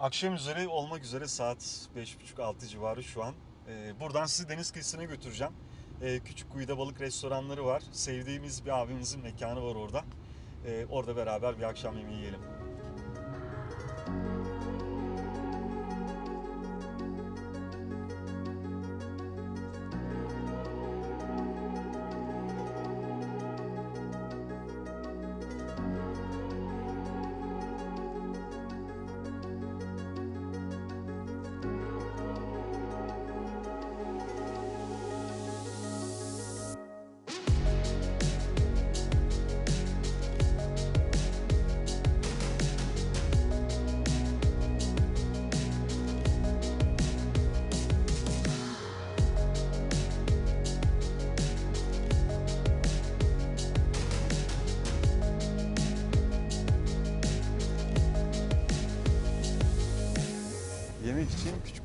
Akşam üzeri olmak üzere saat 5.30-6 civarı şu an. Ee, buradan sizi deniz kıyısına götüreceğim. Ee, Küçük Kuyu'da balık restoranları var. Sevdiğimiz bir abimizin mekanı var orada. Ee, orada beraber bir akşam yemeği yiyelim.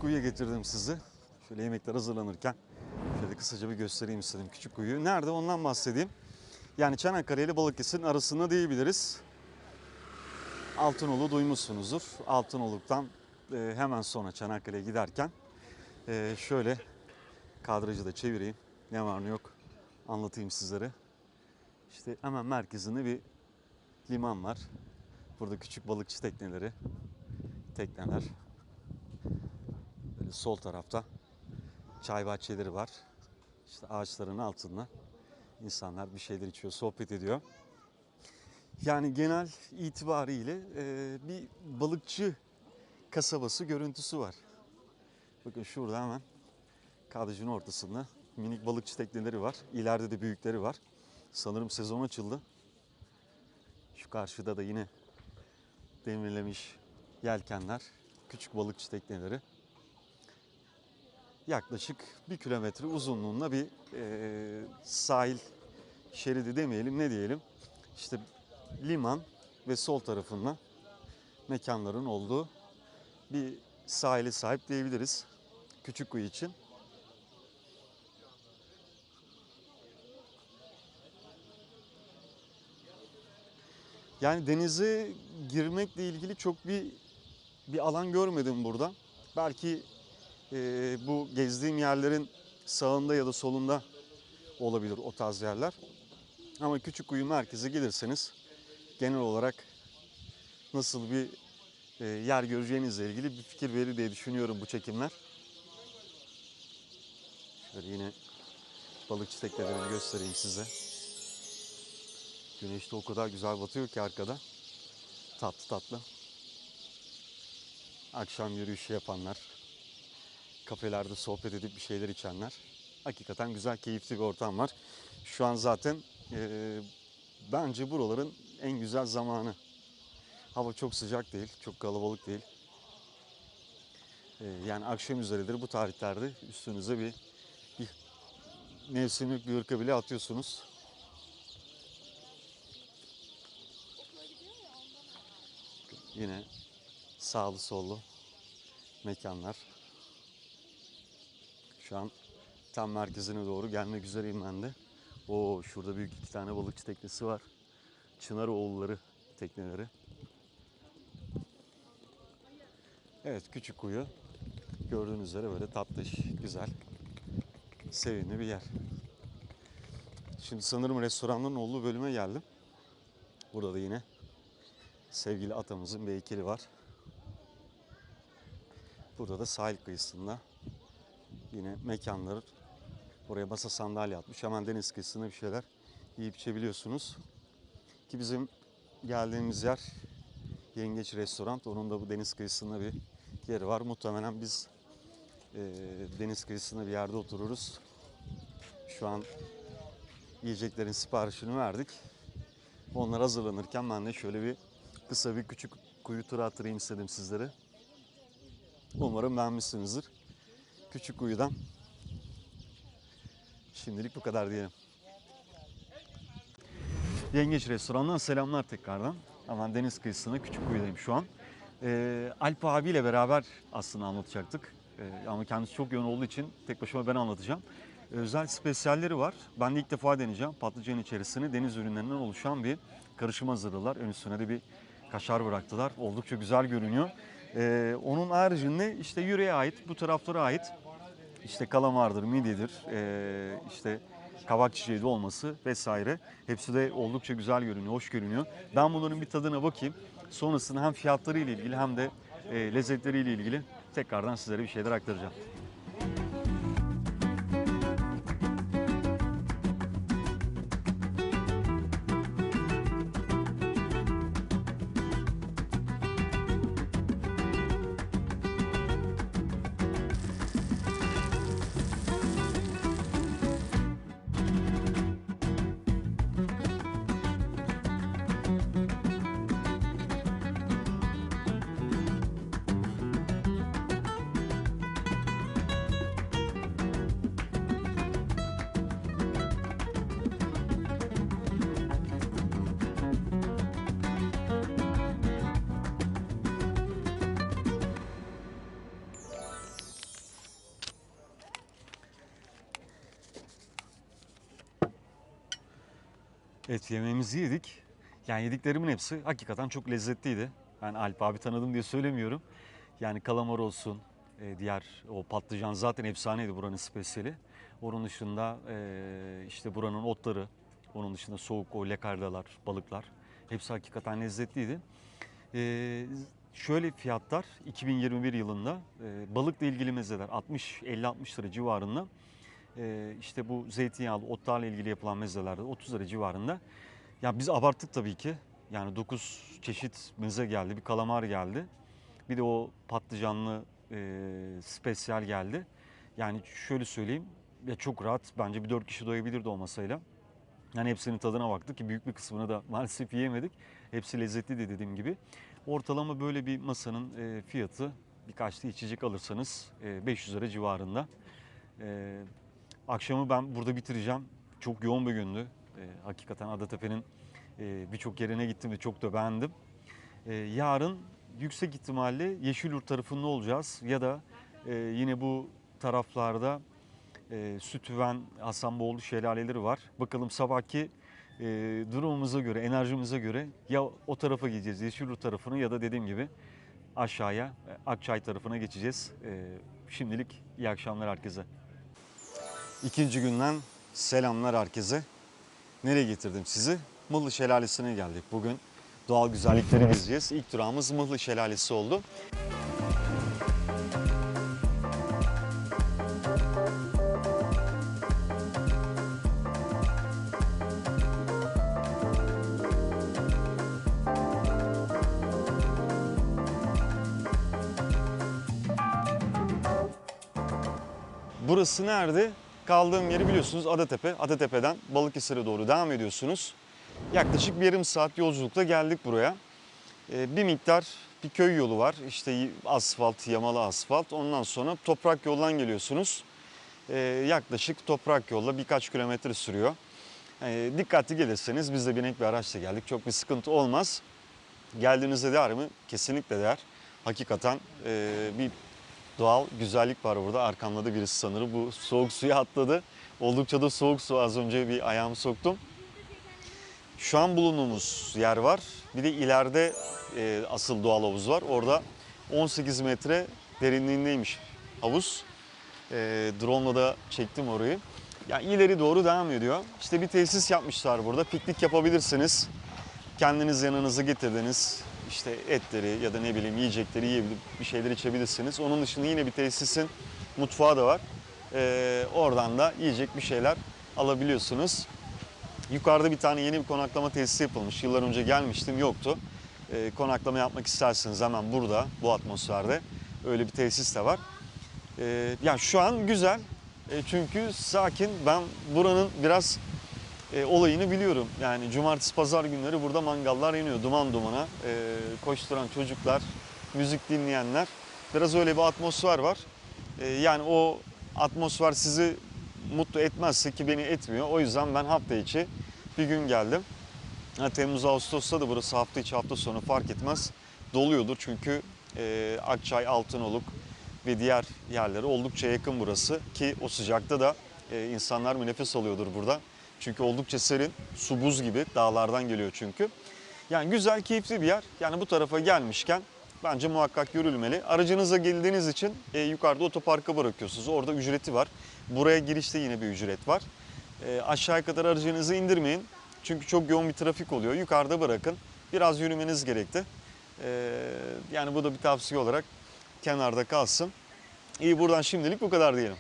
İçin Küçük Kuyu'ya getirdim sizi. Şöyle yemekler hazırlanırken şöyle kısaca bir göstereyim istedim Küçük Kuyu'yu. Nerede ondan bahsedeyim. Yani Çanakkale ile Balıkesir'in arasında diyebiliriz. Altınoluk duymuşsunuzdur. Altınoluk'tan e, hemen sonra Çanakkale'ye giderken e, şöyle kadrajı da çevireyim. Ne var ne yok anlatayım sizlere. İşte hemen merkezinde bir liman var. Burada küçük balıkçı tekneleri, tekneler. Böyle sol tarafta çay bahçeleri var. İşte ağaçların altında insanlar bir şeyler içiyor, sohbet ediyor. Yani genel itibariyle e, bir balıkçı kasabası görüntüsü var. Bakın şurada hemen kadrajın ortasında minik balıkçı tekneleri var. İleride de büyükleri var. Sanırım sezon açıldı. Şu karşıda da yine demirlemiş yelkenler, küçük balıkçı tekneleri. Yaklaşık bir kilometre uzunluğunda bir e, sahil şeridi demeyelim ne diyelim. İşte liman ve sol tarafında mekanların olduğu bir sahile sahip diyebiliriz. Küçükkuyu için. Yani denize girmekle ilgili çok bir bir alan görmedim burada. Belki e, bu gezdiğim yerlerin sağında ya da solunda olabilir o tarz yerler. Ama Küçükkuyu merkeze gelirseniz genel olarak nasıl bir e, yer göreceğinizle ilgili bir fikir verir diye düşünüyorum bu çekimler. Şöyle yine balıkçı teknelerini göstereyim size. Güneş de o kadar güzel batıyor ki arkada. Tatlı tatlı. Akşam yürüyüşü yapanlar, kafelerde sohbet edip bir şeyler içenler. Hakikaten güzel, keyifli bir ortam var. Şu an zaten e, bence buraların en güzel zamanı. Hava çok sıcak değil, çok kalabalık değil. E, yani akşam üzeridir bu tarihlerde üstünüze bir, bir mevsimlik bir ırka bile atıyorsunuz. Yine sağlı sollu mekanlar. Şu an tam merkezine doğru gelmek üzereyim ben de. Oo şurada büyük iki tane balıkçı teknesi var. Çınar oğulları tekneleri. Evet küçük kuyu. Gördüğünüz üzere böyle tatlış, güzel, sevimli bir yer. Şimdi sanırım restoranların olduğu bölüme geldim. Burada da yine sevgili atamızın bir heykeli var. Burada da sahil kıyısında yine mekanlar. Oraya masa sandalye atmış. Hemen deniz kıyısında bir şeyler yiyip içebiliyorsunuz. Ki bizim geldiğimiz yer Yengeç Restoran. Onun da bu deniz kıyısında bir yeri var. Muhtemelen biz e, deniz kıyısında bir yerde otururuz. Şu an yiyeceklerin siparişini verdik. Onlar hazırlanırken ben de şöyle bir kısa bir küçük kuyu turu attırayım istedim sizlere. Umarım beğenmişsinizdir. Küçük kuyudan. Şimdilik bu kadar diyelim. Yengeç Restoran'dan selamlar tekrardan. Hemen deniz kıyısında küçük kuyudayım şu an. Ee, Alp abiyle beraber aslında anlatacaktık. Ee, ama kendisi çok yoğun olduğu için tek başıma ben anlatacağım. Özel spesiyalleri var. Ben de ilk defa deneyeceğim. Patlıcan içerisine deniz ürünlerinden oluşan bir karışım hazırladılar. Ön üstüne de bir kaşar bıraktılar. Oldukça güzel görünüyor. Ee, onun haricinde işte yüreğe ait, bu taraflara ait işte kalamardır, midyedir, ee, işte kabak çiçeği de olması vesaire. Hepsi de oldukça güzel görünüyor, hoş görünüyor. Ben bunların bir tadına bakayım. Sonrasında hem fiyatları ile ilgili hem de e, lezzetleri ile ilgili tekrardan sizlere bir şeyler aktaracağım. Evet yemeğimizi yedik. Yani yediklerimin hepsi hakikaten çok lezzetliydi. Ben Alp abi tanıdım diye söylemiyorum. Yani kalamar olsun, e, diğer o patlıcan zaten efsaneydi buranın spesiyeli. Onun dışında e, işte buranın otları, onun dışında soğuk o lekardalar, balıklar hepsi hakikaten lezzetliydi. E, şöyle fiyatlar 2021 yılında e, balıkla ilgili mezeler 60 50-60 lira civarında. E, işte bu zeytinyağlı otlarla ilgili yapılan mezelerde 30 lira civarında. Ya biz abarttık tabii ki. Yani 9 çeşit meze geldi, bir kalamar geldi. Bir de o patlıcanlı e, spesyal geldi. Yani şöyle söyleyeyim, ya çok rahat bence bir 4 kişi doyabilirdi o masayla. Yani hepsinin tadına baktık ki büyük bir kısmını da maalesef yiyemedik. Hepsi lezzetli de dediğim gibi. Ortalama böyle bir masanın e, fiyatı birkaç da içecek alırsanız e, 500 lira civarında. E, akşamı ben burada bitireceğim. Çok yoğun bir gündü. E, hakikaten Adatepe'nin e, birçok yerine gittim ve çok da beğendim. E, yarın yüksek ihtimalle Yeşilyurt tarafında olacağız ya da e, yine bu taraflarda e, Sütüven, Hasanboğlu şelaleleri var. Bakalım sabahki e, durumumuza göre, enerjimize göre ya o tarafa gideceğiz Yeşilyurt tarafını ya da dediğim gibi aşağıya e, Akçay tarafına geçeceğiz. E, şimdilik iyi akşamlar herkese. İkinci günden selamlar herkese. Nereye getirdim sizi? Mıllı Şelalesi'ne geldik. Bugün doğal güzellikleri gezeceğiz. İlk durağımız Mıllı Şelalesi oldu. Burası nerede? Kaldığım yeri biliyorsunuz Adatepe. Adatepe'den Balıkesir'e doğru devam ediyorsunuz. Yaklaşık bir yarım saat yolculukla geldik buraya. Ee, bir miktar bir köy yolu var. İşte asfalt, yamalı asfalt. Ondan sonra toprak yoldan geliyorsunuz. Ee, yaklaşık toprak yolla birkaç kilometre sürüyor. Ee, dikkatli gelirseniz biz de binek bir araçla geldik. Çok bir sıkıntı olmaz. Geldiğinizde değer mi? Kesinlikle değer. Hakikaten bir doğal güzellik var burada. Arkamda da birisi sanırım bu soğuk suya atladı. Oldukça da soğuk su az önce bir ayağımı soktum. Şu an bulunduğumuz yer var. Bir de ileride e, asıl doğal havuz var. Orada 18 metre derinliğindeymiş havuz. E, drone'la da çektim orayı. Yani ileri doğru devam ediyor. İşte bir tesis yapmışlar burada. Piknik yapabilirsiniz. Kendiniz yanınıza getirdiniz. İşte etleri ya da ne bileyim yiyecekleri yiyebilir, bir şeyler içebilirsiniz. Onun dışında yine bir tesisin mutfağı da var. Ee, oradan da yiyecek bir şeyler alabiliyorsunuz. Yukarıda bir tane yeni bir konaklama tesisi yapılmış. Yıllar önce gelmiştim yoktu. Ee, konaklama yapmak isterseniz hemen burada bu atmosferde öyle bir tesis de var. Ee, yani şu an güzel. E, çünkü sakin. Ben buranın biraz e, olayını biliyorum. Yani cumartesi pazar günleri burada mangallar yanıyor duman dumana. E, koşturan çocuklar, müzik dinleyenler. Biraz öyle bir atmosfer var. E, yani o atmosfer sizi mutlu etmezse ki beni etmiyor. O yüzden ben hafta içi bir gün geldim. Ha, Temmuz Ağustos'ta da burası hafta içi hafta sonu fark etmez. Doluyordur çünkü e, Akçay, Altınoluk ve diğer yerlere oldukça yakın burası. Ki o sıcakta da e, insanlar bir nefes alıyordur burada. Çünkü oldukça serin, su buz gibi dağlardan geliyor çünkü. Yani güzel, keyifli bir yer. Yani bu tarafa gelmişken bence muhakkak görülmeli. Aracınıza geldiğiniz için e, yukarıda otoparka bırakıyorsunuz. Orada ücreti var. Buraya girişte yine bir ücret var. E, aşağıya kadar aracınızı indirmeyin. Çünkü çok yoğun bir trafik oluyor. Yukarıda bırakın. Biraz yürümeniz gerekti. E, yani bu da bir tavsiye olarak kenarda kalsın. İyi buradan şimdilik bu kadar diyelim.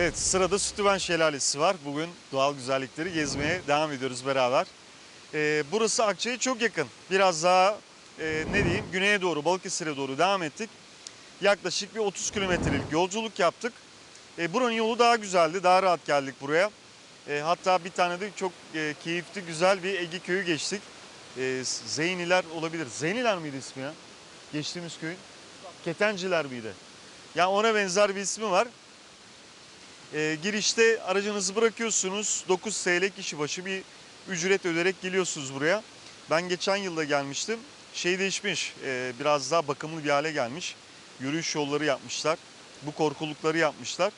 Evet sırada Sütüven Şelalesi var. Bugün doğal güzellikleri gezmeye devam ediyoruz beraber. Ee, burası Akçay'a çok yakın. Biraz daha e, ne diyeyim güneye doğru Balıkesir'e doğru devam ettik. Yaklaşık bir 30 kilometrelik yolculuk yaptık. E, buranın yolu daha güzeldi. Daha rahat geldik buraya. E, hatta bir tane de çok e, keyifli güzel bir Ege köyü geçtik. E, Zeyniler olabilir. Zeyniler miydi ismi ya? Geçtiğimiz köyün. Ketenciler miydi? Yani ona benzer bir ismi var. E, girişte aracınızı bırakıyorsunuz. 9 TL kişi başı bir ücret öderek geliyorsunuz buraya. Ben geçen yılda gelmiştim. Şey değişmiş, e, biraz daha bakımlı bir hale gelmiş. Yürüyüş yolları yapmışlar. Bu korkulukları yapmışlar.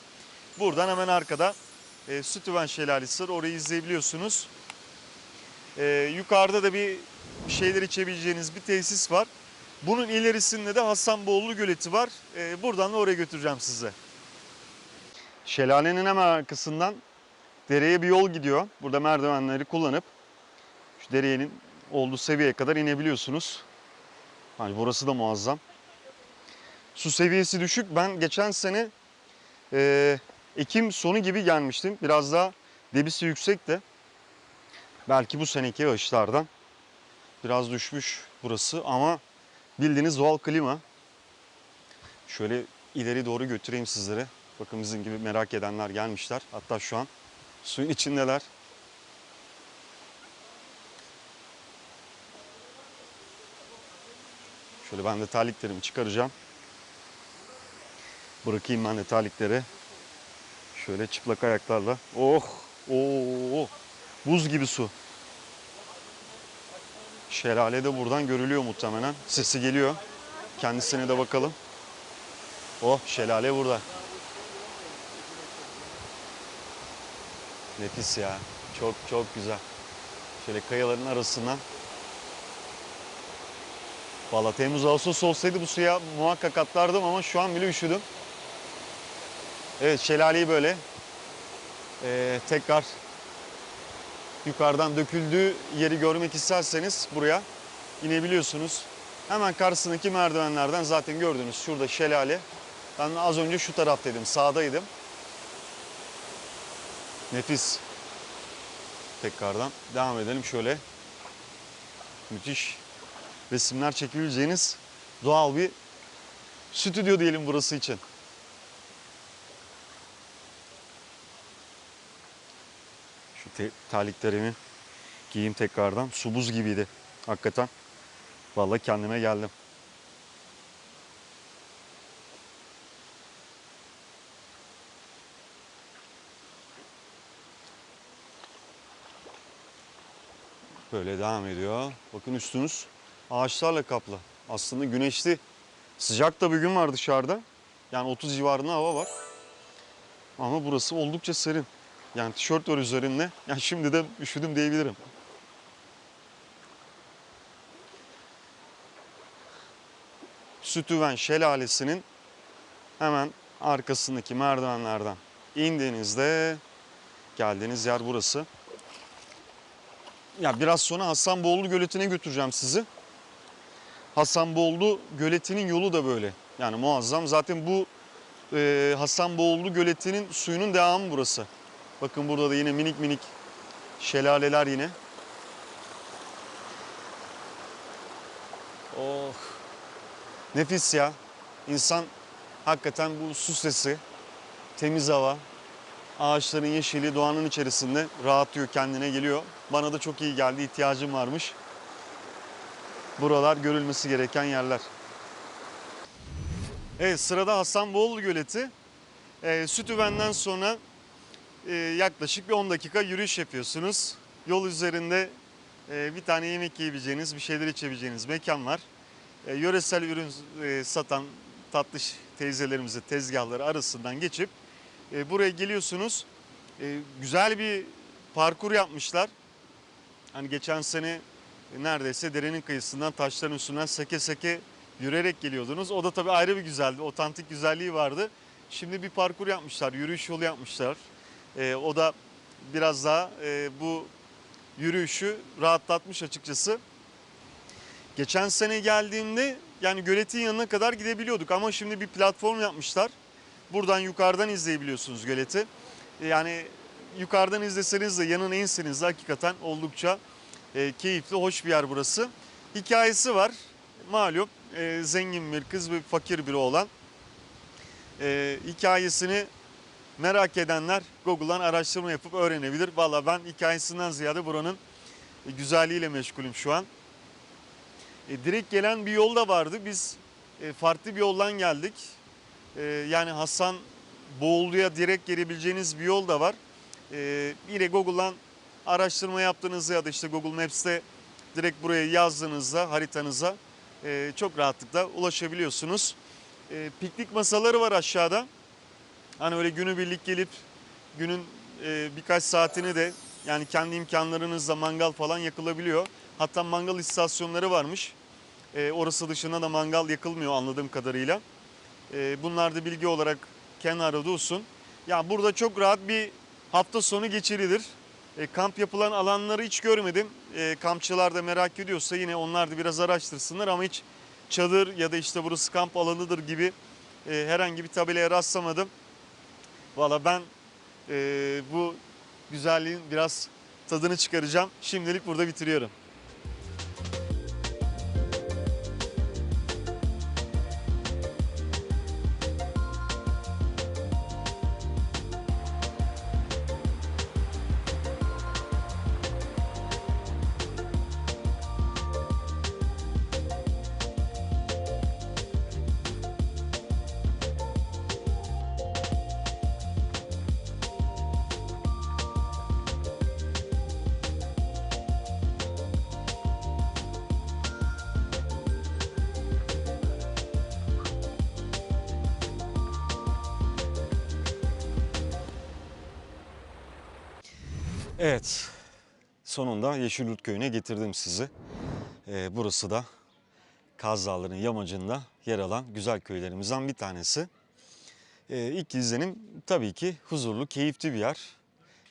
Buradan hemen arkada e, Sütüven Şelalesi var. Orayı izleyebiliyorsunuz. E, yukarıda da bir şeyler içebileceğiniz bir tesis var. Bunun ilerisinde de Hasanboğlu Göleti var. E, buradan da oraya götüreceğim size. Şelalenin hemen arkasından dereye bir yol gidiyor. Burada merdivenleri kullanıp şu derenin olduğu seviyeye kadar inebiliyorsunuz. Hani burası da muazzam. Su seviyesi düşük. Ben geçen sene e, Ekim sonu gibi gelmiştim. Biraz daha debisi yüksek de. Belki bu seneki yağışlardan biraz düşmüş burası ama bildiğiniz doğal klima. Şöyle ileri doğru götüreyim sizlere. Bakın bizim gibi merak edenler gelmişler. Hatta şu an suyun içindeler. Şöyle ben de terliklerimi çıkaracağım. Bırakayım ben de terlikleri. Şöyle çıplak ayaklarla. Oh! Oo! Buz gibi su. Şelale de buradan görülüyor muhtemelen. Sesi geliyor. Kendisine de bakalım. Oh şelale burada. Nefis ya. Çok çok güzel. Şöyle kayaların arasından. Valla Temmuz Ağustos olsaydı bu suya muhakkak atlardım ama şu an bile üşüdüm. Evet şelaleyi böyle ee, tekrar yukarıdan döküldüğü yeri görmek isterseniz buraya inebiliyorsunuz. Hemen karşısındaki merdivenlerden zaten gördünüz şurada şelale. Ben az önce şu taraftaydım, sağdaydım. Nefis. Tekrardan devam edelim şöyle. Müthiş resimler çekebileceğiniz doğal bir stüdyo diyelim burası için. Şu te- terliklerimi giyeyim tekrardan. Su buz gibiydi hakikaten. Vallahi kendime geldim. Böyle devam ediyor. Bakın üstünüz ağaçlarla kaplı. Aslında güneşli. Sıcak da bir gün var dışarıda. Yani 30 civarında hava var. Ama burası oldukça serin. Yani tişört var üzerinde. Yani şimdiden üşüdüm diyebilirim. Sütüven Şelalesi'nin hemen arkasındaki merdivenlerden indiğinizde geldiğiniz yer burası. Ya biraz sonra Hasanboğlu Göleti'ne götüreceğim sizi. Hasanboğlu Göleti'nin yolu da böyle. Yani muazzam. Zaten bu e, Hasanboğlu Göleti'nin suyunun devamı burası. Bakın burada da yine minik minik şelaleler yine. Oh. Nefis ya. İnsan hakikaten bu su sesi, temiz hava, Ağaçların yeşili doğanın içerisinde rahatlıyor, kendine geliyor. Bana da çok iyi geldi, ihtiyacım varmış. Buralar görülmesi gereken yerler. Evet sırada Hasanboğlu Göleti. Ee, Sütüven'den sonra e, yaklaşık bir 10 dakika yürüyüş yapıyorsunuz. Yol üzerinde e, bir tane yemek yiyebileceğiniz, bir şeyler içebileceğiniz mekan var. E, yöresel ürün e, satan tatlış teyzelerimizi tezgahları arasından geçip e, buraya geliyorsunuz. E, güzel bir parkur yapmışlar. Hani geçen sene neredeyse derenin kıyısından taşların üstünden seke seke yürüyerek geliyordunuz. O da tabii ayrı bir güzeldi. Otantik güzelliği vardı. Şimdi bir parkur yapmışlar, yürüyüş yolu yapmışlar. E, o da biraz daha bu yürüyüşü rahatlatmış açıkçası. Geçen sene geldiğimde yani göletin yanına kadar gidebiliyorduk ama şimdi bir platform yapmışlar. Buradan yukarıdan izleyebiliyorsunuz göleti. Yani yukarıdan izleseniz de yanına inseniz de hakikaten oldukça e, keyifli, hoş bir yer burası. Hikayesi var. Malum e, zengin bir kız ve fakir biri olan. E, hikayesini merak edenler Google'dan araştırma yapıp öğrenebilir. Valla ben hikayesinden ziyade buranın güzelliğiyle meşgulüm şu an. E, direkt gelen bir yol da vardı. Biz e, farklı bir yoldan geldik. E, yani Hasan Boğulu'ya direkt gelebileceğiniz bir yol da var. E, yine Google'dan araştırma yaptığınızda ya da işte Google Maps'te direkt buraya yazdığınızda haritanıza e, çok rahatlıkla ulaşabiliyorsunuz. E, piknik masaları var aşağıda. Hani öyle günübirlik gelip günün e, birkaç saatini de yani kendi imkanlarınızla mangal falan yakılabiliyor. Hatta mangal istasyonları varmış. E, orası dışında da mangal yakılmıyor anladığım kadarıyla. E, bunlar da bilgi olarak kenara dursun. Ya burada çok rahat bir hafta sonu geçirilir. E, kamp yapılan alanları hiç görmedim. E, kampçılar da merak ediyorsa yine onlar da biraz araştırsınlar ama hiç çadır ya da işte burası kamp alanıdır gibi e, herhangi bir tabelaya rastlamadım. Valla ben e, bu güzelliğin biraz tadını çıkaracağım. Şimdilik burada bitiriyorum. Evet, sonunda Yeşilyurt Köyü'ne getirdim sizi. Ee, burası da Kaz Dağları'nın yamacında yer alan güzel köylerimizden bir tanesi. Ee, ilk izlenim tabii ki huzurlu, keyifli bir yer.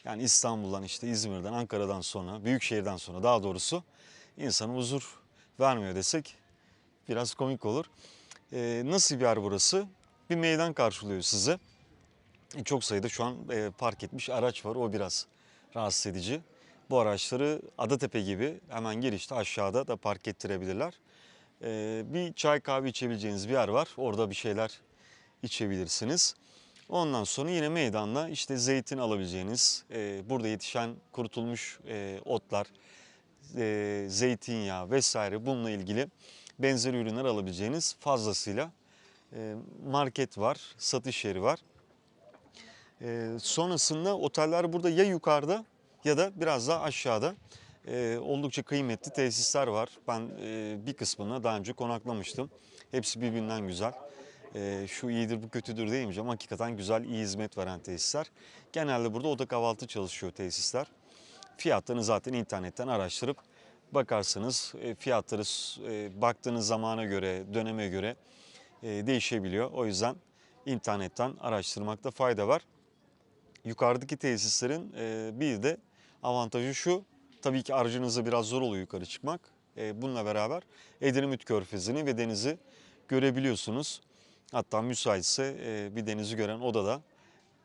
Yani İstanbul'dan işte İzmir'den, Ankara'dan sonra, Büyükşehir'den sonra daha doğrusu insana huzur vermiyor desek biraz komik olur. Ee, nasıl bir yer burası? Bir meydan karşılıyor sizi. Çok sayıda şu an e, park etmiş araç var. O biraz rahatsız edici. Bu araçları Adatepe gibi hemen girişte aşağıda da park ettirebilirler. Ee, bir çay kahve içebileceğiniz bir yer var. Orada bir şeyler içebilirsiniz. Ondan sonra yine meydanda işte zeytin alabileceğiniz, e, burada yetişen kurutulmuş e, otlar, e, zeytinyağı vesaire bununla ilgili benzer ürünler alabileceğiniz fazlasıyla e, market var, satış yeri var. Ee, sonrasında oteller burada ya yukarıda ya da biraz daha aşağıda. Ee, oldukça kıymetli tesisler var. Ben e, bir kısmına daha önce konaklamıştım. Hepsi birbirinden güzel. Ee, şu iyidir bu kötüdür diyemeyeceğim. Hakikaten güzel, iyi hizmet veren tesisler. Genelde burada oda kahvaltı çalışıyor tesisler. Fiyatlarını zaten internetten araştırıp bakarsınız. E, fiyatları e, baktığınız zamana göre, döneme göre e, değişebiliyor. O yüzden internetten araştırmakta fayda var. Yukarıdaki tesislerin e, bir de avantajı şu. Tabii ki aracınızda biraz zor oluyor yukarı çıkmak. E, bununla beraber Edremit Körfezi'ni ve denizi görebiliyorsunuz. Hatta müsaitse e, bir denizi gören odada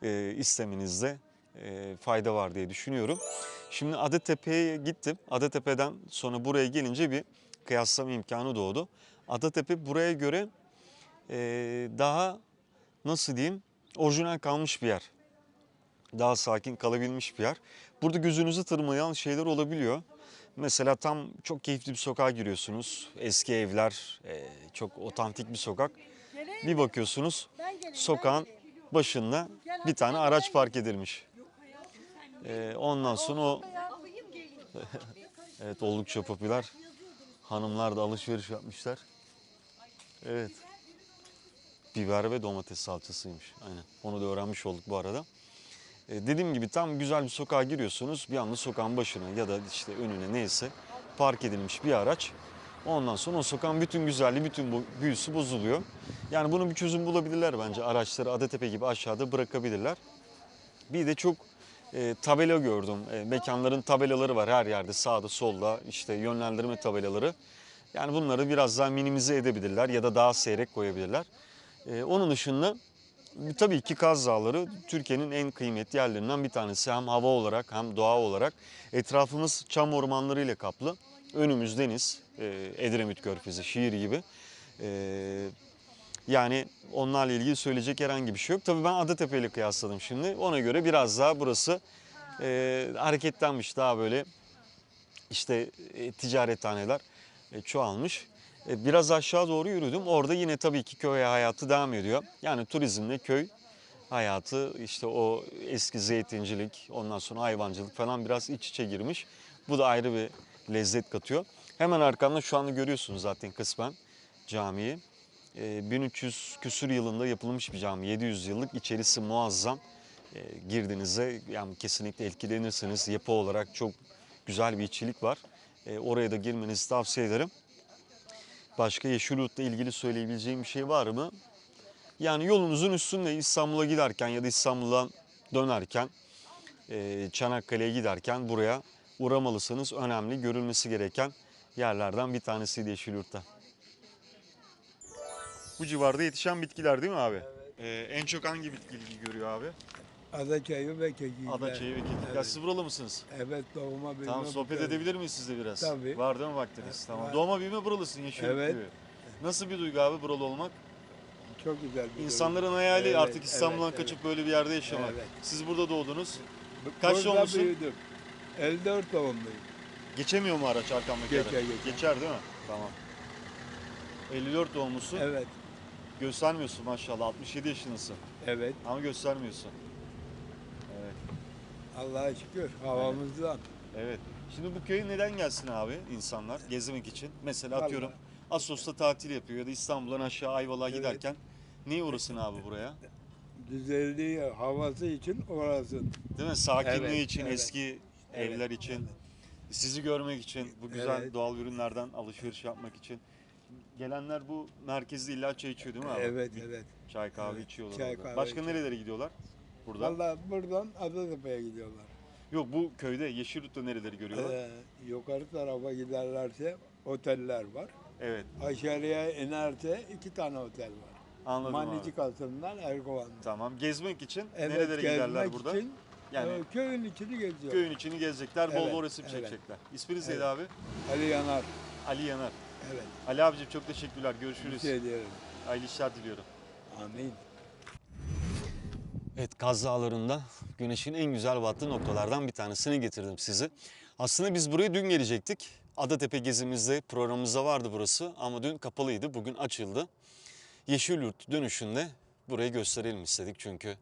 e, istemenizde e, fayda var diye düşünüyorum. Şimdi Adatepe'ye gittim. Adatepe'den sonra buraya gelince bir kıyaslama imkanı doğdu. Adatepe buraya göre daha nasıl diyeyim orijinal kalmış bir yer. Daha sakin kalabilmiş bir yer. Burada gözünüzü tırmayan şeyler olabiliyor. Mesela tam çok keyifli bir sokağa giriyorsunuz. Eski evler, e, çok otantik bir sokak. Bir bakıyorsunuz sokağın başında bir tane araç park edilmiş. E, ondan sonra o evet oldukça popüler. Hanımlar da alışveriş yapmışlar. Evet. Biber ve domates salçasıymış. Aynen. Onu da öğrenmiş olduk bu arada. E, dediğim gibi tam güzel bir sokağa giriyorsunuz. Bir anda sokağın başına ya da işte önüne neyse park edilmiş bir araç. Ondan sonra o sokağın bütün güzelliği, bütün bu büyüsü bozuluyor. Yani bunun bir çözüm bulabilirler bence. Araçları Adatepe gibi aşağıda bırakabilirler. Bir de çok e, tabela gördüm. E, mekanların tabelaları var her yerde sağda solda işte yönlendirme tabelaları. Yani bunları biraz daha minimize edebilirler ya da daha seyrek koyabilirler. E, onun dışında tabii ki Kaz Dağları Türkiye'nin en kıymetli yerlerinden bir tanesi. Hem hava olarak hem doğa olarak. Etrafımız çam ormanlarıyla kaplı. Önümüz deniz, e, Edremit Körfezi, şiir gibi. E, yani onlarla ilgili söyleyecek herhangi bir şey yok. Tabii ben Adatepe ile kıyasladım şimdi. Ona göre biraz daha burası e, hareketlenmiş. Daha böyle işte ticarethaneler çoğalmış. E, biraz aşağı doğru yürüdüm. Orada yine tabii ki köy hayatı devam ediyor. Yani turizmle köy hayatı işte o eski zeytincilik ondan sonra hayvancılık falan biraz iç içe girmiş. Bu da ayrı bir lezzet katıyor. Hemen arkamda şu anda görüyorsunuz zaten kısmen camiyi. E, 1300 küsür yılında yapılmış bir cami. 700 yıllık içerisi muazzam. E, girdiğinizde yani kesinlikle etkilenirsiniz. Yapı olarak çok güzel bir içilik var. E, oraya da girmenizi tavsiye ederim. Başka Yeşilyurt'la ilgili söyleyebileceğim bir şey var mı? Yani yolunuzun üstünde İstanbul'a giderken ya da İstanbul'dan dönerken e, Çanakkale'ye giderken buraya uğramalısınız. Önemli, görülmesi gereken yerlerden bir tanesiydi Yeşilyurt'ta. Bu civarda yetişen bitkiler değil mi abi? Ee, en çok hangi bitki ilgi görüyor abi? Adaçayı ve kekikler. Adaçayı ve kekik. Ya Evet. siz buralı mısınız? Evet doğuma büyüme. Tamam sohbet burada. edebilir miyiz sizle biraz? Tabii. Var değil mi vaktiniz? Tamam. var. Doğma büyüme buralısın Yeşilyurt Evet. gibi. Nasıl bir duygu abi buralı olmak? Çok güzel bir İnsanların durum. hayali Evet, artık İstanbul'dan evet, kaçıp böyle bir yerde yaşamak. Evet. Siz burada doğdunuz. evet. kaç doğumlusun? büyüdüm. 54 doğumluyum. Geçemiyor mu araç arkamdaki Geçer, araç? geçer. Geçer değil mi? Tamam. 54 doğumlusun. Evet. Göstermiyorsun maşallah. 67 yaşındasın. Evet. Ama göstermiyorsun. Allah'a şükür havamızdan. Evet. Şimdi bu köye neden gelsin abi insanlar gezmek için? Mesela Vallahi. atıyorum Assos'ta tatil yapıyor ya da İstanbul'dan aşağı Ayvalık'a Evet. giderken niye uğrasın abi buraya? Güzelliği, havası için orasın. Değil mi? Sakinliği Evet, için, evet. eski Evet, evler için, sizi görmek için, bu güzel Evet. doğal ürünlerden alışveriş yapmak için. Gelenler bu merkezde illa çay içiyor değil mi abi? Evet, Bir evet. Çay kahve Evet, içiyorlar çay, orada. kahve Başka içiyor. nerelere gidiyorlar? Burada. Vallahi buradan Adatepe'ye gidiyorlar. Yok bu köyde Yeşilyurt'ta nereleri görüyorlar? Ee, yukarı tarafa giderlerse oteller var. Evet. Aşağıya inerse iki tane otel var. Anladım abi. Manicik altından Erkoğan'da. Tamam. Gezmek için Evet, nerelere giderler gezmek burada? Için, Yani e, köyün içini geziyor. köyün içini gezecekler, bol Evet, bol resim evet. çekecekler. İsminiz Evet. neydi abi? Ali Yanar. Ali Yanar. Evet. Ali abicim çok teşekkürler. Görüşürüz. Şey diyelim. Hayırlı işler diliyorum. Amin. Evet Kaz Dağları'nda güneşin en güzel battığı noktalardan bir tanesini getirdim sizi. Aslında biz buraya dün gelecektik. Adatepe gezimizde programımızda vardı burası ama dün kapalıydı. Bugün açıldı. Yeşilyurt dönüşünde burayı gösterelim istedik çünkü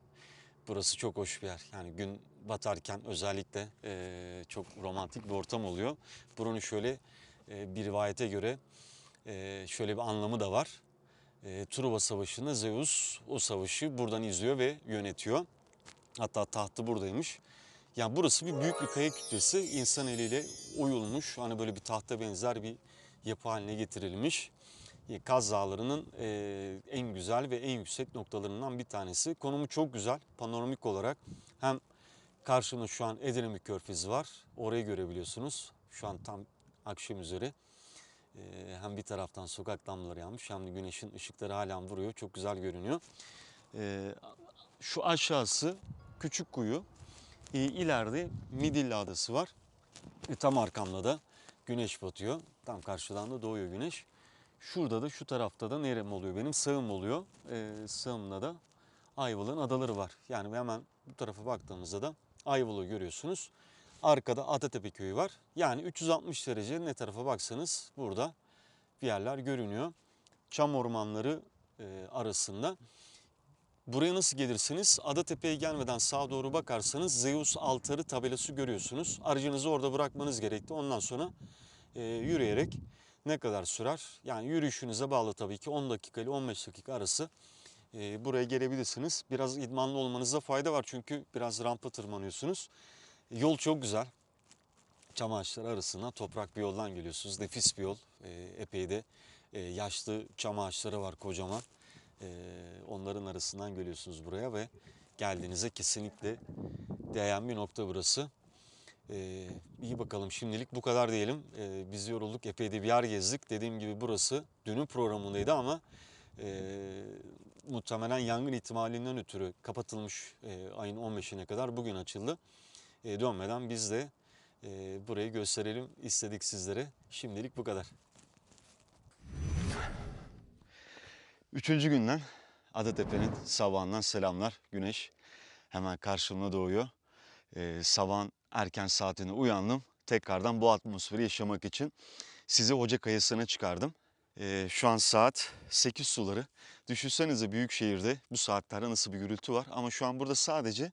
burası çok hoş bir yer. Yani gün batarken özellikle eee, çok romantik bir ortam oluyor. Buranın şöyle eee, bir rivayete göre eee, şöyle bir anlamı da var. E, Truva Savaşı'nda Zeus o savaşı buradan izliyor ve yönetiyor. Hatta tahtı buradaymış. Yani burası bir büyük bir kaya kütlesi. insan eliyle oyulmuş. Hani böyle bir tahta benzer bir yapı haline getirilmiş. E, Kaz Dağları'nın e, en güzel ve en yüksek noktalarından bir tanesi. Konumu çok güzel panoramik olarak. Hem karşımda şu an Edremit Körfezi var. Orayı görebiliyorsunuz. Şu an tam akşam üzeri. Ee, hem bir taraftan sokak lambaları yanmış hem de güneşin ışıkları hala vuruyor. Çok güzel görünüyor. Ee, şu aşağısı küçük kuyu. Ee, ileride Midilli Adası var. E, tam arkamda da güneş batıyor. Tam karşıdan da doğuyor güneş. Şurada da şu tarafta da nerem oluyor benim? Sağım oluyor. Ee, sağımda da Ayvalık'ın adaları var. Yani hemen Bu tarafa baktığımızda da Ayvalık'ı görüyorsunuz. Arkada Atatepe köyü var. Yani 360 derece ne tarafa baksanız burada bir yerler görünüyor. Çam ormanları e, arasında. Buraya nasıl gelirsiniz? Adatepe'ye gelmeden sağa doğru bakarsanız Zeus altarı tabelası görüyorsunuz. Aracınızı orada bırakmanız gerekti. Ondan sonra e, yürüyerek ne kadar sürer? Yani yürüyüşünüze bağlı tabii ki 10 dakika ile 15 dakika arası e, buraya gelebilirsiniz. Biraz idmanlı olmanızda fayda var çünkü biraz rampa tırmanıyorsunuz. Yol çok güzel. Çam ağaçları arasına toprak bir yoldan geliyorsunuz. Nefis bir yol. E, epey de e, yaşlı çam ağaçları var kocaman. E, onların arasından geliyorsunuz buraya ve geldiğinizde kesinlikle değen bir nokta burası. Ee, iyi bakalım şimdilik bu kadar diyelim. Ee, biz yorulduk epey de bir yer gezdik. Dediğim gibi burası dünün programındaydı ama e, muhtemelen yangın ihtimalinden ötürü kapatılmış e, ayın 15'ine kadar bugün açıldı. E, dönmeden biz de e, burayı gösterelim istedik sizlere. Şimdilik bu kadar. Üçüncü günden Adatepe'nin sabahından selamlar. Güneş hemen karşımda doğuyor. Ee, sabahın erken saatinde uyandım. Tekrardan bu atmosferi yaşamak için sizi Hoca Kayası'na çıkardım. Ee, şu an saat 8 suları. Düşünsenize büyük şehirde bu saatlerde nasıl bir gürültü var. Ama şu an burada sadece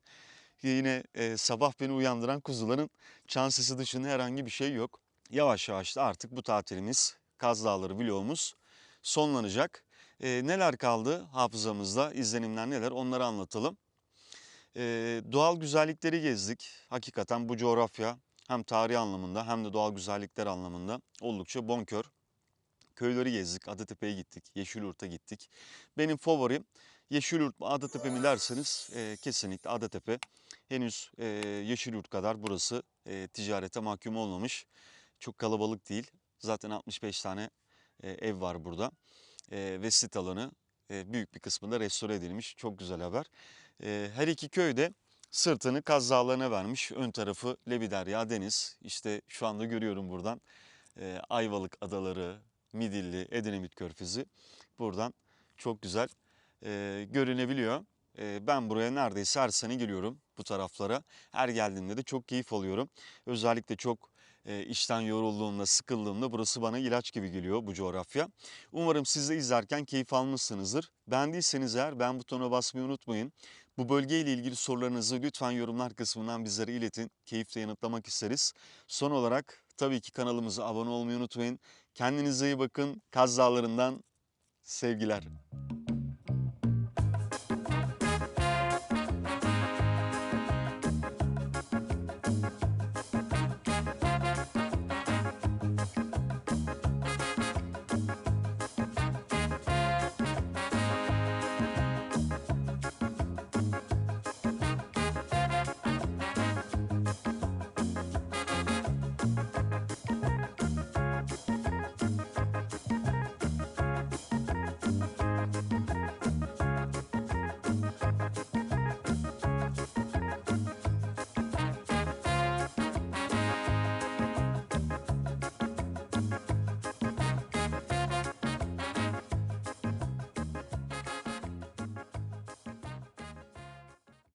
yine e, sabah beni uyandıran kuzuların çan sesi dışında herhangi bir şey yok. Yavaş yavaş da artık bu tatilimiz, Kaz Dağları vlogumuz sonlanacak. Ee, neler kaldı hafızamızda, izlenimler neler onları anlatalım. Ee, doğal güzellikleri gezdik. Hakikaten bu coğrafya hem tarih anlamında hem de doğal güzellikler anlamında oldukça bonkör. Köyleri gezdik, Adatepe'ye gittik, Yeşilyurt'a gittik. Benim favorim Yeşilyurt mu Adatepe mi derseniz e, kesinlikle Adatepe. Henüz e, Yeşilyurt kadar burası e, ticarete mahkum olmamış. Çok kalabalık değil. Zaten 65 tane e, ev var burada. E, ve sit alanı e, büyük bir kısmında restore edilmiş. Çok güzel haber. E, her iki köy de sırtını Kaz Dağları'na vermiş. Ön tarafı Lebiderya Deniz. İşte şu anda görüyorum buradan e, Ayvalık Adaları, Midilli, Edremit Körfezi. Buradan çok güzel e, görünebiliyor. E, ben buraya neredeyse her sene geliyorum bu taraflara. Her geldiğimde de çok keyif alıyorum. Özellikle çok e, işten yorulduğumda, sıkıldığımda burası bana ilaç gibi geliyor bu coğrafya. Umarım siz de izlerken keyif almışsınızdır. Beğendiyseniz eğer beğen butonuna basmayı unutmayın. Bu bölgeyle ilgili sorularınızı lütfen yorumlar kısmından bizlere iletin. Keyifle yanıtlamak isteriz. Son olarak tabii ki kanalımıza abone olmayı unutmayın. Kendinize iyi bakın. Kaz Dağları'ndan sevgiler.